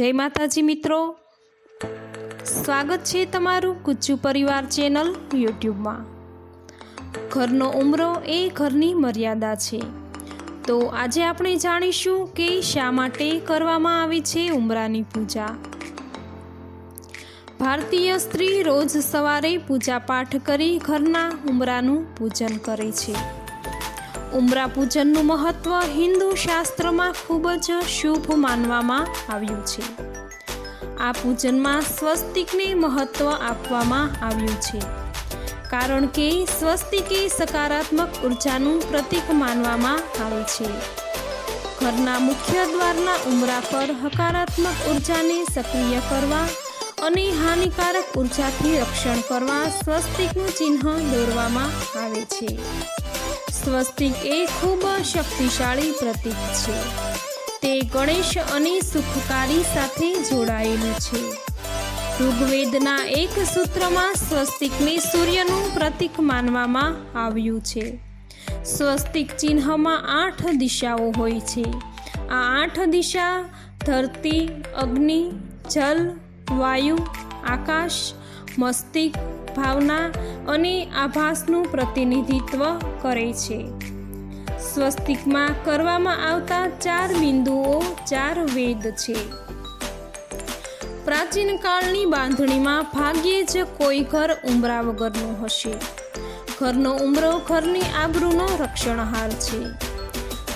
જય માતાજી મિત્રો. સ્વાગત છે તમારું ગુજ્જુ પરિવાર ચેનલ યુટ્યુબમાં. ઘરનો ઉમરો એ ઘરની મર્યાદા છે. તો આજે આપણે જાણીશું કે શા માટે કરવામાં આવી છે ઉમરાની પૂજા. ભારતીય સ્ત્રી રોજ સવારે પૂજા પાઠ કરી ઘરના ઉમરાનું પૂજન કરે છે. ઉમરા પૂજનનું મહત્વ હિન્દુ શાસ્ત્રમાં ખૂબ જ શુભ માનવામાં આવ્યું છે. આ પૂજનમાં સ્વસ્તિકને મહત્વ આપવામાં આવ્યું છે. કારણ કે સ્વસ્તિક એ સકારાત્મક ઉર્જાનું પ્રતીક માનવામાં આવે છે. ઘરના મુખ્ય દ્વારના ઉમરા પર હકારાત્મક ઉર્જાને સક્રિય કરવા અને હાનિકારક ઉર્જાથી રક્ષણ કરવા સ્વસ્તિકનું ચિહ્ન દોરવામાં આવે છે. સ્વસ્તિક એ ખૂબ શક્તિશાળી પ્રતીક છે. તે ગણેશ અને સુખકારી સાથે જોડાયેલું છે. ઋગ્વેદના એક સૂત્રમાં સ્વસ્તિકને સૂર્યનું પ્રતીક માનવામાં આવ્યું છે. સ્વસ્તિક ચિહ્નમાં આઠ દિશાઓ હોય છે. આ આઠ દિશા ધરતી, અગ્નિ, જલ, વાયુ, આકાશ મસ્તિષ્ક ભાવના અને આભાસનું પ્રતિનિધિત્વ કરે છે. સ્વસ્તિકમાં કરવામાં આવતા ચાર બિંદુઓ ચાર વેદ છે. પ્રાચીન કાળની બાંધણીમાં ભાગ્યે જ કોઈ ઘર ઉમરા વગરનું હશે. ઘરનો ઉમરો ઘરની આબરૂનો રક્ષણહાર છે.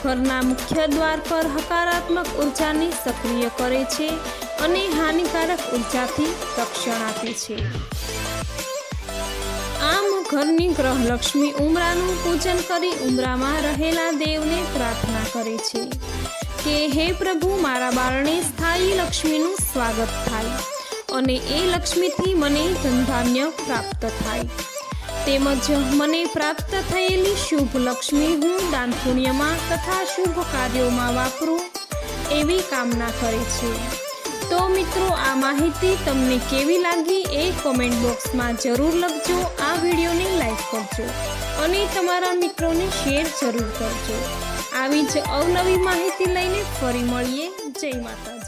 ઘરના મુખ્ય દ્વાર પર હકારાત્મક ઉર્જાને સક્રિય કરે છે અને હાનિકારક ઉર્જાથી રક્ષણ આપે છે. આમ ઘરની ગ્રહલક્ષ્મી ઉમરાનું પૂજન કરી ઉમરામાં રહેલા દેવને પ્રાર્થના કરે છે કે હે પ્રભુ, મારા બાળને સ્થાયી લક્ષ્મીનું સ્વાગત થાય અને એ લક્ષ્મીથી મને ધનધાન્ય પ્રાપ્ત થાય. તેમજ મને પ્રાપ્ત થયેલી શુભ લક્ષ્મી હું દાન પુણ્યમાં તથા શુભ કાર્યોમાં વાપરું એવી કામના કરે છે. તો મિત્રો, આ માહિતી તમને કેવી લાગી એ કોમેન્ટ બોક્સમાં જરૂર લખજો, આ વિડીયોને લાઈક કરજો અને તમારા મિત્રોને શેર જરૂર કરજો. આવી જ અવનવી માહિતી લઈને ફરી મળીએ. જય માતા